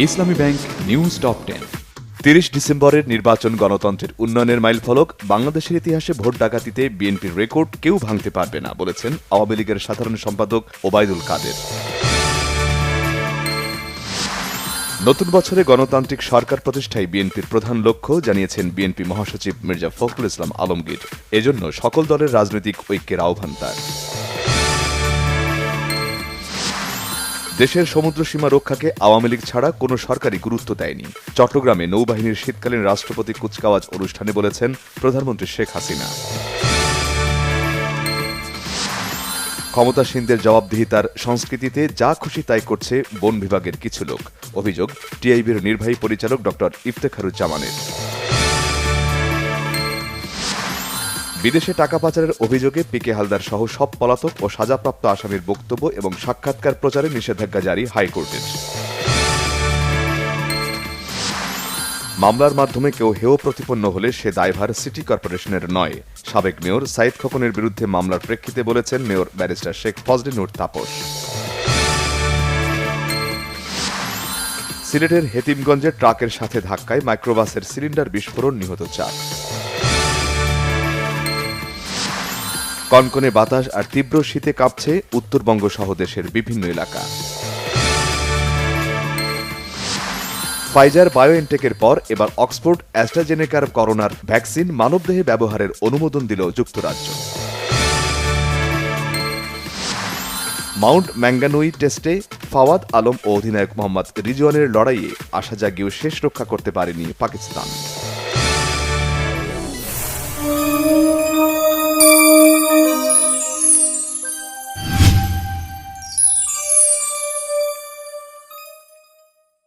ইসলামী bank news top ten তিরিশ ডিসেম্বরের নির্বাচন গণতন্ত্রের উন্নয়নের মাইলফলক বাংলাদেশের ইতিহাসে ভোট ডাকাতিতে বিএনপির রেকর্ড কেউ ভাঙতে পারবে না, বলেছেন আওয়ামী লীগের সাধারণ সম্পাদক ওবায়দুল কাদের। নতুন বছরে গণতান্ত্রিক সরকার প্রতিষ্ঠায় বিএনপির প্রধান লক্ষ্য, জানিয়েছেন বিএনপি মহাসচিব মির্জা ফখরুল ইসলাম আলমগীর। এজন্য সকল দলের রাজনৈতিক ঐক্যের আহ্বান তার। দেশের সমুদ্র সীমা রক্ষাকে আওয়ামী লীগ ছাড়া কোনো সরকারি গুরুত্ব দেয়নি। চট্টগ্রামে নৌবাহিনীর শীতকালীন রাষ্ট্রপতি কুচকাওয়াজ অনুষ্ঠানে বলেছেন, প্রধানমন্ত্রী শেখ হাসিনা। ক্ষমতাসীনদের জবাবদিহিতার সংস্কৃতিতে যা খুশি তাই করছে বন বিভাগের কিছু লোক। অভিযোগ, টিআইবির নির্বাহী পরিচালক ডক্টর ইফতেখারুজ্জামানের। বিদেশে টাকা পাচারের অভিযোগে পিকে হালদার সহ সব পলাতক ও সাজাপ্রাপ্ত আসামির বক্তব্য এবং সাক্ষাৎকার প্রচারে নিষেধাজ্ঞা জারি হাইকোর্টের। মামলার মাধ্যমে কেউ হেয় প্রতিপন্ন হলে সে দায়ভার সিটি কর্পোরেশনের নয়, সাবেক মেয়র সাইদ খোকনের বিরুদ্ধে মামলার প্রেক্ষিতে বলেছেন মেয়র ব্যারিস্টার শেখ ফজলে নূর তাপস। সিলেটের হেতিমগঞ্জে ট্রাকের সাথে ধাক্কায় মাইক্রোবাসের সিলিন্ডার বিস্ফোরণ নিহত চার। কনকনে বাতাস আর তীব্র শীতে কাঁপছে উত্তরবঙ্গ সহ দেশের বিভিন্ন এলাকা। ফাইজার বায়োএনটেকের পর এবার অক্সফোর্ড অ্যাস্ট্রাজেনেকার করোনার ভ্যাকসিন মানবদেহে ব্যবহারের অনুমোদন দিল যুক্তরাজ্য। মাউন্ট ম্যাঙ্গানুই টেস্টে ফাওয়াদ আলম ও অধিনায়ক মোহাম্মদ রিজওয়ানের লড়াইয়ে আশা জাগিয়েও শেষ রক্ষা করতে পারেনি পাকিস্তান।